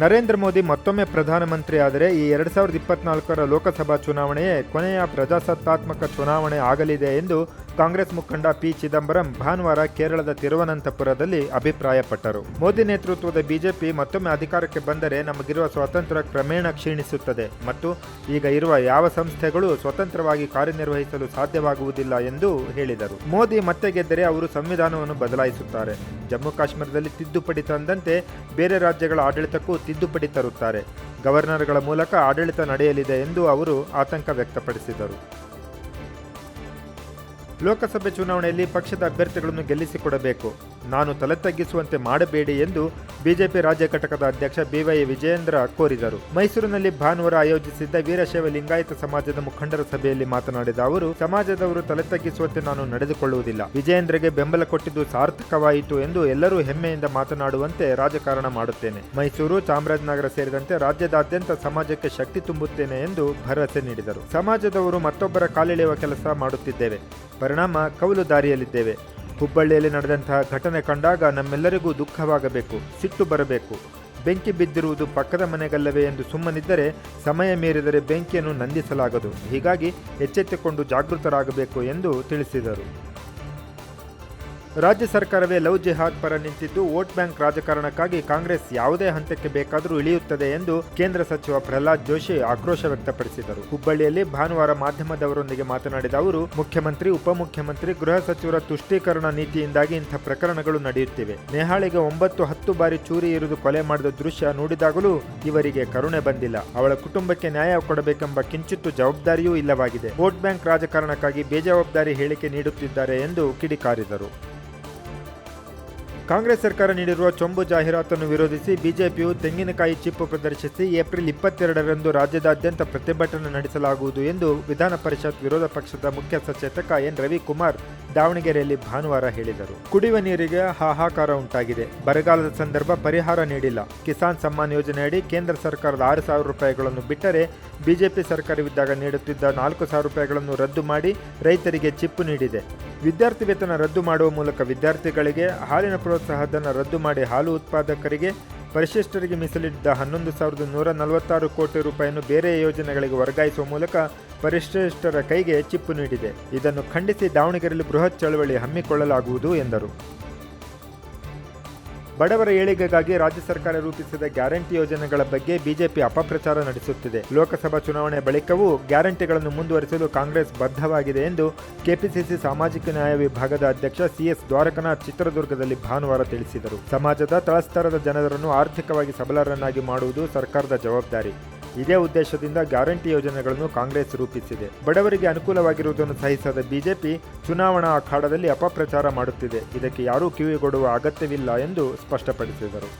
ನರೇಂದ್ರ ಮೋದಿ ಮತ್ತೊಮ್ಮೆ ಪ್ರಧಾನಮಂತ್ರಿ ಆದರೆ ಈ ಎರಡ್ ಸಾವಿರದ ಇಪ್ಪತ್ನಾಲ್ಕರ ಲೋಕಸಭಾ ಚುನಾವಣೆಯೇ ಕೊನೆಯ ಪ್ರಜಾಸತ್ತಾತ್ಮಕ ಚುನಾವಣೆ ಆಗಲಿದೆ ಎಂದು ಕಾಂಗ್ರೆಸ್ ಮುಖಂಡ ಪಿ ಚಿದಂಬರಂ ಭಾನುವಾರ ಕೇರಳದ ತಿರುವನಂತಪುರದಲ್ಲಿ ಅಭಿಪ್ರಾಯಪಟ್ಟರು. ಮೋದಿ ನೇತೃತ್ವದ ಬಿಜೆಪಿ ಮತ್ತೊಮ್ಮೆ ಅಧಿಕಾರಕ್ಕೆ ಬಂದರೆ ನಮಗಿರುವ ಸ್ವಾತಂತ್ರ್ಯ ಕ್ರಮೇಣ ಕ್ಷೀಣಿಸುತ್ತದೆ ಮತ್ತು ಈಗ ಇರುವ ಯಾವ ಸಂಸ್ಥೆಗಳು ಸ್ವತಂತ್ರವಾಗಿ ಕಾರ್ಯನಿರ್ವಹಿಸಲು ಸಾಧ್ಯವಾಗುವುದಿಲ್ಲ ಎಂದು ಹೇಳಿದರು. ಮೋದಿ ಮತ್ತೆ ಗೆದ್ದರೆ ಅವರು ಸಂವಿಧಾನವನ್ನು ಬದಲಾಯಿಸುತ್ತಾರೆ. ಜಮ್ಮು ಕಾಶ್ಮೀರದಲ್ಲಿ ತಿದ್ದುಪಡಿ ತಂದಂತೆ ಬೇರೆ ರಾಜ್ಯಗಳ ಆಡಳಿತಕ್ಕೂ ತಿದ್ದುಪಡಿ ತರುತ್ತಾರೆ. ಗವರ್ನರ್ಗಳ ಮೂಲಕ ಆಡಳಿತ ನಡೆಯಲಿದೆ ಎಂದು ಅವರು ಆತಂಕ ವ್ಯಕ್ತಪಡಿಸಿದರು. ಲೋಕಸಭೆ ಚುನಾವಣೆಯಲ್ಲಿ ಪಕ್ಷದ ಅಭ್ಯರ್ಥಿಗಳನ್ನು ಗೆಲ್ಲಿಸಿಕೊಡಬೇಕು. ನಾನು ತಲೆ ತಗ್ಗಿಸುವಂತೆ ಮಾಡಬೇಡಿ ಎಂದು ಬಿಜೆಪಿ ರಾಜ್ಯ ಘಟಕದ ಅಧ್ಯಕ್ಷ ಬಿವೈ ವಿಜಯೇಂದ್ರ ಕೋರಿದರು. ಮೈಸೂರಿನಲ್ಲಿ ಭಾನುವಾರ ಆಯೋಜಿಸಿದ್ದ ವೀರಶೈವ ಲಿಂಗಾಯತ ಸಮಾಜದ ಮುಖಂಡರ ಸಭೆಯಲ್ಲಿ ಮಾತನಾಡಿದ ಅವರು, ಸಮಾಜದವರು ತಲೆ ತಗ್ಗಿಸುವಂತೆ ನಾನು ನಡೆದುಕೊಳ್ಳುವುದಿಲ್ಲ. ವಿಜಯೇಂದ್ರಗೆ ಬೆಂಬಲ ಕೊಟ್ಟಿದ್ದು ಸಾರ್ಥಕವಾಯಿತು ಎಂದು ಎಲ್ಲರೂ ಹೆಮ್ಮೆಯಿಂದ ಮಾತನಾಡುವಂತೆ ರಾಜಕಾರಣ ಮಾಡುತ್ತೇನೆ. ಮೈಸೂರು, ಚಾಮರಾಜನಗರ ಸೇರಿದಂತೆ ರಾಜ್ಯದಾದ್ಯಂತ ಸಮಾಜಕ್ಕೆ ಶಕ್ತಿ ತುಂಬುತ್ತೇನೆ ಎಂದು ಭರವಸೆ ನೀಡಿದರು. ಸಮಾಜದವರು ಮತ್ತೊಬ್ಬರ ಕಾಲೆಳೆಯುವ ಕೆಲಸ ಮಾಡುತ್ತಿದ್ದೇವೆ. ಪರಿಣಾಮ ಕೌಲು ದಾರಿಯಲ್ಲಿದ್ದೇವೆ. ಹುಬ್ಬಳ್ಳಿಯಲ್ಲಿ ನಡೆದಂತಹ ಘಟನೆ ಕಂಡಾಗ ನಮ್ಮೆಲ್ಲರಿಗೂ ದುಃಖವಾಗಬೇಕು, ಸಿಟ್ಟು ಬರಬೇಕು. ಬೆಂಕಿ ಬಿದ್ದಿರುವುದು ಪಕ್ಕದ ಮನೆಗಲ್ಲವೇ ಎಂದು ಸುಮ್ಮನಿದ್ದರೆ ಸಮಯ ಮೀರಿದರೆ ಬೆಂಕಿಯನ್ನು ನಂದಿಸಲಾಗದು. ಹೀಗಾಗಿ ಎಚ್ಚೆತ್ತುಕೊಂಡು ಜಾಗೃತರಾಗಬೇಕು ಎಂದು ತಿಳಿಸಿದರು. ರಾಜ್ಯ ಸರ್ಕಾರವೇ ಲವ್ ಜೆಹಾದ್ ಪರ ನಿಂತಿದ್ದು, ವೋಟ್ ಬ್ಯಾಂಕ್ ರಾಜಕಾರಣಕ್ಕಾಗಿ ಕಾಂಗ್ರೆಸ್ ಯಾವುದೇ ಹಂತಕ್ಕೆ ಬೇಕಾದರೂ ಇಳಿಯುತ್ತದೆ ಎಂದು ಕೇಂದ್ರ ಸಚಿವ ಪ್ರಹ್ಲಾದ್ ಜೋಶಿ ಆಕ್ರೋಶ ವ್ಯಕ್ತಪಡಿಸಿದರು. ಹುಬ್ಬಳ್ಳಿಯಲ್ಲಿ ಭಾನುವಾರ ಮಾಧ್ಯಮದವರೊಂದಿಗೆ ಮಾತನಾಡಿದ ಅವರು, ಮುಖ್ಯಮಂತ್ರಿ, ಉಪಮುಖ್ಯಮಂತ್ರಿ, ಗೃಹ ಸಚಿವರ ತುಷ್ಟೀಕರಣ ನೀತಿಯಿಂದಾಗಿ ಇಂಥ ಪ್ರಕರಣಗಳು ನಡೆಯುತ್ತಿವೆ. ನೇಹಾಳಿಗೆ ಒಂಬತ್ತು, ಹತ್ತು ಬಾರಿ ಚೂರಿ ಇರಿದು ಕೊಲೆ ಮಾಡಿದ ದೃಶ್ಯ ನೋಡಿದಾಗಲೂ ಇವರಿಗೆ ಕರುಣೆ ಬಂದಿಲ್ಲ. ಅವಳ ಕುಟುಂಬಕ್ಕೆ ನ್ಯಾಯ ಕೊಡಬೇಕೆಂಬ ಕಿಂಚಿತ್ತು ಜವಾಬ್ದಾರಿಯೂ ಇಲ್ಲವಾಗಿದೆ. ವೋಟ್ ಬ್ಯಾಂಕ್ ರಾಜಕಾರಣಕ್ಕಾಗಿ ಬೇಜವಾಬ್ದಾರಿ ಹೇಳಿಕೆ ನೀಡುತ್ತಿದ್ದಾರೆ ಎಂದು ಕಿಡಿಕಾರಿದರು. ಕಾಂಗ್ರೆಸ್ ಸರ್ಕಾರ ನೀಡಿರುವ ಚೊಂಬು ಜಾಹೀರಾತನ್ನು ವಿರೋಧಿಸಿ ಬಿಜೆಪಿಯು ತೆಂಗಿನಕಾಯಿ ಚಿಪ್ಪು ಪ್ರದರ್ಶಿಸಿ ಏಪ್ರಿಲ್ ಇಪ್ಪತ್ತೆರಡರಂದು ರಾಜ್ಯದಾದ್ಯಂತ ಪ್ರತಿಭಟನೆ ನಡೆಸಲಾಗುವುದು ಎಂದು ವಿಧಾನ ಪರಿಷತ್ ವಿರೋಧ ಪಕ್ಷದ ಮುಖ್ಯ ಸಚೇತಕ ಎನ್ ರವಿಕುಮಾರ್ ದಾವಣಗೆರೆಯಲ್ಲಿ ಭಾನುವಾರ ಹೇಳಿದರು. ಕುಡಿಯುವ ನೀರಿಗೆ ಹಾಹಾಕಾರ ಉಂಟಾಗಿದೆ. ಬರಗಾಲದ ಸಂದರ್ಭ ಪರಿಹಾರ ನೀಡಿಲ್ಲ. ಕಿಸಾನ್ ಸಮ್ಮಾನ್ ಯೋಜನೆಯಡಿ ಕೇಂದ್ರ ಸರ್ಕಾರದ ಆರು ಸಾವಿರ ರೂಪಾಯಿಗಳನ್ನು ಬಿಟ್ಟರೆ ಬಿಜೆಪಿ ಸರ್ಕಾರವಿದ್ದಾಗ ನೀಡುತ್ತಿದ್ದ ನಾಲ್ಕು ಸಾವಿರ ರೂಪಾಯಿಗಳನ್ನು ರದ್ದು ಮಾಡಿ ರೈತರಿಗೆ ಚಿಪ್ಪು ನೀಡಿದೆ. ವಿದ್ಯಾರ್ಥಿ ವೇತನ ರದ್ದು ಮಾಡುವ ಮೂಲಕ ವಿದ್ಯಾರ್ಥಿಗಳಿಗೆ ಹಾಲಿನ ಪ್ರೋತ್ಸಾಹಧನ ರದ್ದು ಮಾಡಿ ಹಾಲು ಉತ್ಪಾದಕರಿಗೆ, ಪರಿಶಿಷ್ಟರಿಗೆ ಮೀಸಲಿಟ್ಟಿದ್ದ ಹನ್ನೊಂದು ಸಾವಿರದ ನೂರ ನಲವತ್ತಾರು ಕೋಟಿ ರೂಪಾಯಿಯನ್ನು ಬೇರೆ ಯೋಜನೆಗಳಿಗೆ ವರ್ಗಾಯಿಸುವ ಮೂಲಕ ಪರಿಶಿಷ್ಟರ ಕೈಗೆ ಚಿಪ್ಪು ನೀಡಿದೆ. ಇದನ್ನು ಖಂಡಿಸಿ ದಾವಣಗೆರೆಯಲ್ಲಿ ಬೃಹತ್ ಚಳವಳಿ ಹಮ್ಮಿಕೊಳ್ಳಲಾಗುವುದು ಎಂದರು. ಬಡವರ ಏಳಿಗೆಗಾಗಿ ರಾಜ್ಯ ಸರ್ಕಾರ ರೂಪಿಸಿದ ಗ್ಯಾರಂಟಿ ಯೋಜನೆಗಳ ಬಗ್ಗೆ ಬಿಜೆಪಿ ಅಪಪ್ರಚಾರ ನಡೆಸುತ್ತಿದೆ. ಲೋಕಸಭಾ ಚುನಾವಣೆ ಬಳಿಕವೂ ಗ್ಯಾರಂಟಿಗಳನ್ನು ಮುಂದುವರಿಸಲು ಕಾಂಗ್ರೆಸ್ ಬದ್ಧವಾಗಿದೆ ಎಂದು ಕೆಪಿಸಿಸಿ ಸಾಮಾಜಿಕ ನ್ಯಾಯ ವಿಭಾಗದ ಅಧ್ಯಕ್ಷ ಸಿಎಸ್ ದ್ವಾರಕನಾಥ್ ಚಿತ್ರದುರ್ಗದಲ್ಲಿ ಭಾನುವಾರ ತಿಳಿಸಿದರು. ಸಮಾಜದ ತಳಸ್ತರದ ಜನರನ್ನು ಆರ್ಥಿಕವಾಗಿ ಸಬಲರನ್ನಾಗಿ ಮಾಡುವುದು ಸರ್ಕಾರದ ಜವಾಬ್ದಾರಿ. ಇದೇ ಉದ್ದೇಶದಿಂದ ಗ್ಯಾರಂಟಿ ಯೋಜನೆಗಳನ್ನು ಕಾಂಗ್ರೆಸ್ ರೂಪಿಸಿದೆ. ಬಡವರಿಗೆ ಅನುಕೂಲವಾಗಿರುವುದನ್ನು ಸಹಿಸದ ಬಿಜೆಪಿ ಚುನಾವಣಾ ಅಖಾಡದಲ್ಲಿ ಅಪಪ್ರಚಾರ ಮಾಡುತ್ತಿದೆ. ಇದಕ್ಕೆ ಯಾರೂ ಕಿವಿಗೊಡುವ ಅಗತ್ಯವಿಲ್ಲ ಎಂದು ಸ್ಪಷ್ಟಪಡಿಸಿದರು.